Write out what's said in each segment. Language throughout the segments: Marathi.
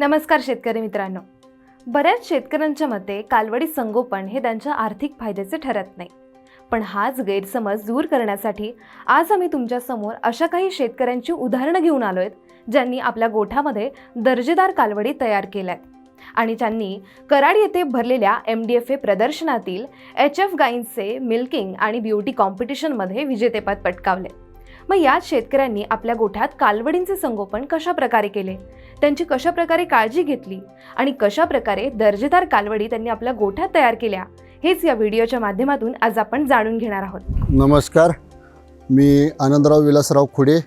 नमस्कार शेतकरी मित्रांनो. बऱ्याच शेतकऱ्यांच्या मते कालवडी संगोपन हे त्यांच्या आर्थिक फायद्याचे ठरत नाही. पण हाच गैरसमज दूर करण्यासाठी आज आम्ही तुमच्यासमोर अशा काही शेतकऱ्यांची उदाहरणं घेऊन आलो आहेत ज्यांनी आपल्या गोठ्यामध्ये दर्जेदार कालवडी तयार केल्यात. आणि त्यांनी कराड येथे भरलेल्या एम डी एफ ए प्रदर्शनातील एच एफ गाईंचे मिल्किंग आणि ब्युटी कॉम्पिटिशनमध्ये विजेतेपद पटकावले मग याच शेतकऱ्यांनी आपल्या गोठ्यात कालवडींचे संगोपन कशा प्रकारे केले? त्यांची कशा प्रकारे काळजी घेतली? आणि कशा प्रकारे दर्जेदार कालवडी त्यांनी आपल्या गोठ्यात तयार केल्या? हेच या व्हिडिओच्या माध्यमातून आज आपण जाणून घेणार आहोत. नमस्कार. मी आनंदराव विलासराव खुडे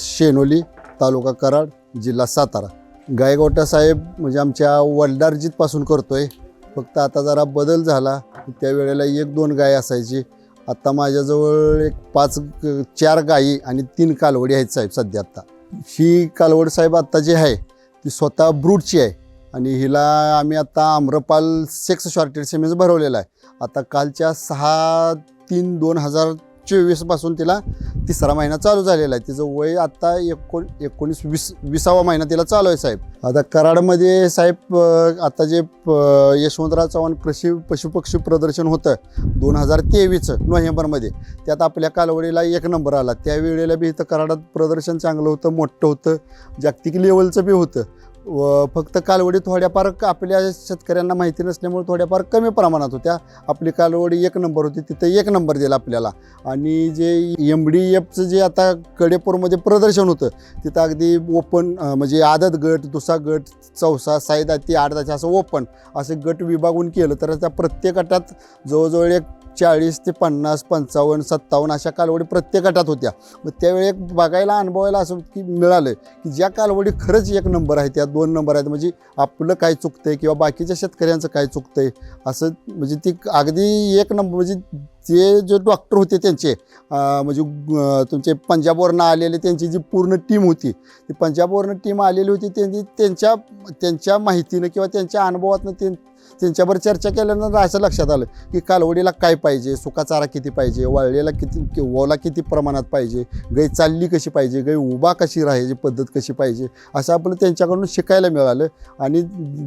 शेनोली तालुका कराड जिल्हा सातारा. गायगोटा साहेब म्हणजे आमच्या वल्डारजीतपासून करतो आहे फक्त आता जरा बदल झाला. त्यावेळेला एक दोन गाय असायची. आत्ता माझ्याजवळ एक पाच चार गायी आणि तीन कालवडी आहेत साहेब सध्या आत्ता ही कालवड साहेब आत्ता जी आहे ती स्वतः ब्रूडची आहे आणि हिला आम्ही आता आम्रपाल सेक्स शॉर्टेड सेमेज भरवलेला आहे. आता कालच्या सहा तीन दोन हजार चोवीसपासून तिला तिसरा महिना चालू झालेला आहे. तिचं वय आत्ता एकोण एकोणीस वीस विसावा महिना तिला चालू आहे साहेब. आता कराडमध्ये साहेब आता जे प- यशवंतराव चव्हाण कृषी पशुपक्षी प्रदर्शन होतं दोन हजार तेवीसचं नोव्हेंबरमध्ये. त्यात आपल्या कालवडीला एक नंबर आला. त्यावेळेला बी इथं कराडात प्रदर्शन चांगलं होतं मोठं होतं. जागतिक लेवलचं बी होतं. व फक्त कालवडी थोड्याफार आपल्या शेतकऱ्यांना माहिती नसल्यामुळे थोड्याफार कमी प्रमाणात होत्या. आपली कालवडी एक नंबर होती तिथं एक नंबर दिला आपल्याला. आणि जे एम डी एफचं जे आता कडेपूरमध्ये प्रदर्शन होतं तिथं अगदी ओपन म्हणजे आदत गट दुसरा गट चौसा सायदाती आडदाची असं ओपन असे गट विभागून केलं तर त्या प्रत्येक गटात जवळजवळ एक चाळीस ते पन्नास पंचावन्न सत्तावन्न अशा कालवडी प्रत्येक गटात होत्या. मग त्यावेळी एक बघायला अनुभवायला असं की मिळालं की ज्या कालवडी खरंच एक नंबर आहे त्या दोन नंबर आहेत. म्हणजे आपलं काय चुकतंय किंवा बाकीच्या शेतकऱ्यांचं काय चुकतंय असं म्हणजे ती अगदी एक नंबर म्हणजे ते जे डॉक्टर होते त्यांचे म्हणजे तुमचे पंजाबवरनं आलेले त्यांची जी पूर्ण टीम होती ती पंजाबवरनं टीम आलेली होती त्यांनी त्यांच्या त्यांच्या माहितीनं किंवा त्यांच्या अनुभवातनं ते त्यांच्यावर चर्चा केल्यानंतर असं लक्षात आलं की कालवडीला काय पाहिजे सुका चारा किती पाहिजे वाळलेला किती ओला किती प्रमाणात पाहिजे गै चालली कशी पाहिजे गै उभा कशी राहायची पद्धत कशी पाहिजे असं आपलं त्यांच्याकडून शिकायला मिळालं. आणि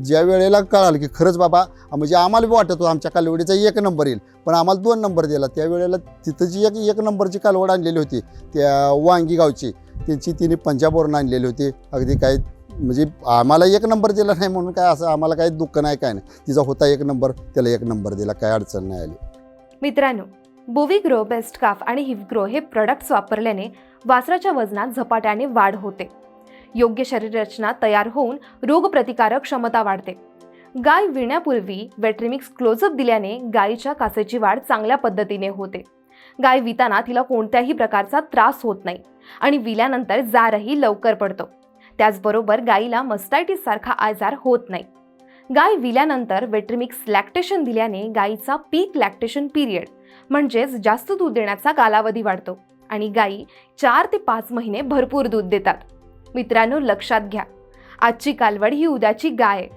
ज्या वेळेला कळालं की खरंच बाबा म्हणजे आम्हाला बी वाटत होतं आमच्या कालवडीचा एक नंबर येईल पण आम्हाला दोन नंबर दिला. त्यावेळेला तिथं जी एक एक नंबरची कालवड आणलेली होती त्या वांगी गावची त्यांची तिने पंजाबवरून आणलेली होती. अगदी काय म्हणजे आम्हाला एक नंबर दिला नाही म्हणून काय असं आम्हाला काही दुःख नाही काय नाही. तिचा होता एक नंबर त्याला एक नंबर दिला काय अडचण नाही आली. मित्रांनो बोविग्रो बेस्ट काफ आणि हिवग्रो हे प्रॉडक्ट्स वापरल्याने वासराच्या वजनात झपाट्याने वाढ होते. योग्य शरीररचना तयार होऊन रोगप्रतिकारक क्षमता वाढते. गाय विण्यापूर्वी वेट्रिमिक्स क्लोजअप दिल्याने गायीच्या कासेची वाढ चांगल्या पद्धतीने होते. गाय विताना तिला कोणत्याही प्रकारचा त्रास होत नाही आणि विल्यानंतर जारही लवकर पडतो. त्याचबरोबर गायीला मस्टायटिससारखा आजार होत नाही. गाय विल्यानंतर वेट्रिमिक्स लॅक्टेशन दिल्याने गायीचा पीक लॅक्टेशन पिरियड म्हणजेच जास्त दूध देण्याचा कालावधी वाढतो आणि गायी चार ते पाच महिने भरपूर दूध देतात. मित्रांनो लक्षात घ्या. आजची कालवड ही उद्याची गाय आहे.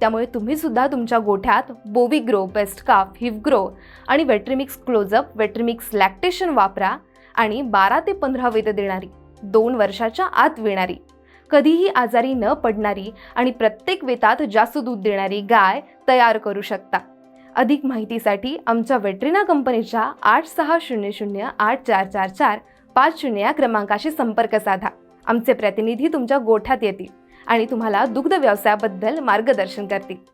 त्यामुळे तुम्ही सुद्धा तुमच्या गोठ्यात बोविग्रो बेस्ट काफ हिवग्रो आणि वेट्रिमिक्स क्लोजअप वेट्रिमिक्स लॅक्टेशन वापरा आणि बारा ते पंधरा वेद देणारी दोन वर्षाच्या आत विणारी. कधीही आजारी न पडणारी आणि प्रत्येक वेतात जास्त दूध देणारी गाय तयार करू शकता. अधिक माहितीसाठी आमच्या वेटरिना कंपनीच्या आठ सहा शून्य शून्य आठ चार चार चार पाच शून्य या क्रमांकाशी संपर्क साधा. आमचे प्रतिनिधी तुमच्या गोठ्यात येतील आणि तुम्हाला दुग्ध व्यवसायाबद्दल मार्गदर्शन करतील.